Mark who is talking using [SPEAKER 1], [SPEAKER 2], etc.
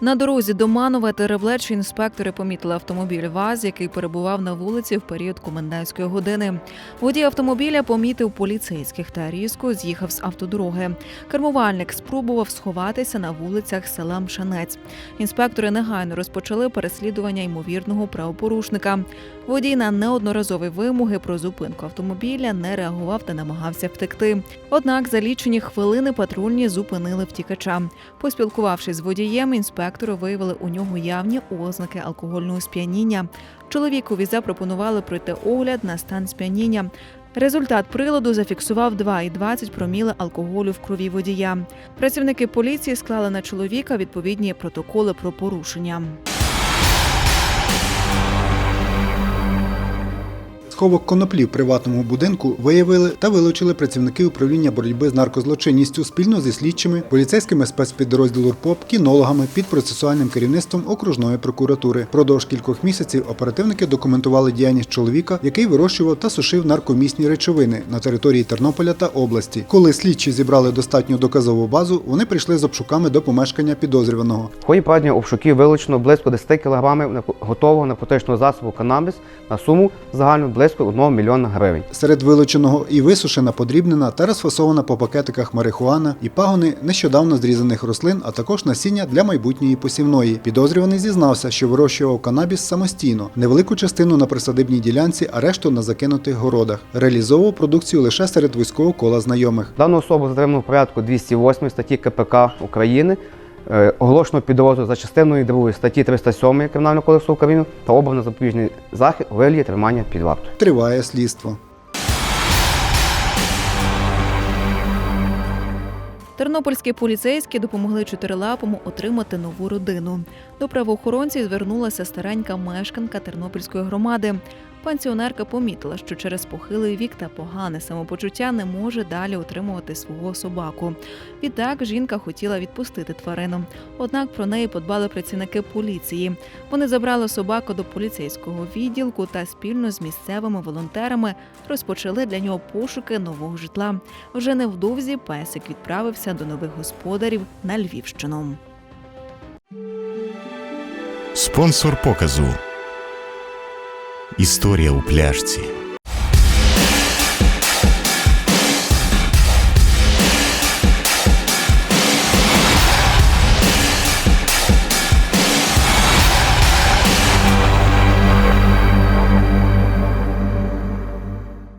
[SPEAKER 1] На дорозі до Манова Теревлечі інспектори помітили автомобіль ВАЗ, який перебував на вулиці в період комендантської години. Водій автомобіля помітив поліцейських та різко з'їхав з автодороги. Кермувальник спробував сховатися на вулицях села Мшанець. Інспектори негайно розпочали переслідування ймовірного правопорушника. Водій на неодноразові вимоги про зупинку автомобіля не реагував та намагався втекти. Однак за лічені хвилини патрульні зупинили втікача. Поспілкувавшись з водієм, інспектори виявили у нього явні ознаки алкогольного сп'яніння. Чоловікові запропонували пройти огляд на стан сп'яніння. Результат приладу зафіксував 2,20 проміли алкоголю в крові водія. Працівники поліції склали на чоловіка відповідні протоколи про порушення.
[SPEAKER 2] Сховок коноплі в приватному будинку виявили та вилучили працівники управління боротьби з наркозлочинністю спільно зі слідчими, поліцейськими спецпідрозділу РПОП, кінологами під процесуальним керівництвом окружної прокуратури. Продовж кількох місяців оперативники документували діяльність чоловіка, який вирощував та сушив наркомісні речовини на території Тернополя та області. Коли слідчі зібрали достатню доказову базу, вони прийшли з обшуками до помешкання підозрюваного.
[SPEAKER 3] В ході проведення обшуків вилучено близько 10 кг готового наркотичного засобу канабіс на суму загальну близько 1 мільйона гривень.
[SPEAKER 2] Серед вилученого і висушена, подрібнена та розфасована по пакетиках марихуана і пагони нещодавно зрізаних рослин, а також насіння для майбутньої посівної. Підозрюваний зізнався, що вирощував канабіс самостійно, невелику частину на присадибній ділянці, а решту на закинутих городах. Реалізовував продукцію лише серед вузького кола знайомих.
[SPEAKER 3] Дану особу затримано в порядку 208 статті КПК України. Е, Оголошено підозру за частиною 2 статті 307 Кримінального кодексу України та обрано запобіжний захід у вигляді тримання під вартою.
[SPEAKER 2] Триває слідство.
[SPEAKER 1] Тернопільські поліцейські допомогли чотирилапому отримати нову родину. До правоохоронців звернулася старенька мешканка Тернопільської громади. Пенсіонерка помітила, що через похилий вік та погане самопочуття не може далі утримувати свого собаку. Відтак жінка хотіла відпустити тварину. Однак про неї подбали працівники поліції. Вони забрали собаку до поліцейського відділку та спільно з місцевими волонтерами розпочали для нього пошуки нового житла. Вже невдовзі песик відправився до нових господарів на Львівщину.
[SPEAKER 4] Спонсор показу. Історія у пляшці.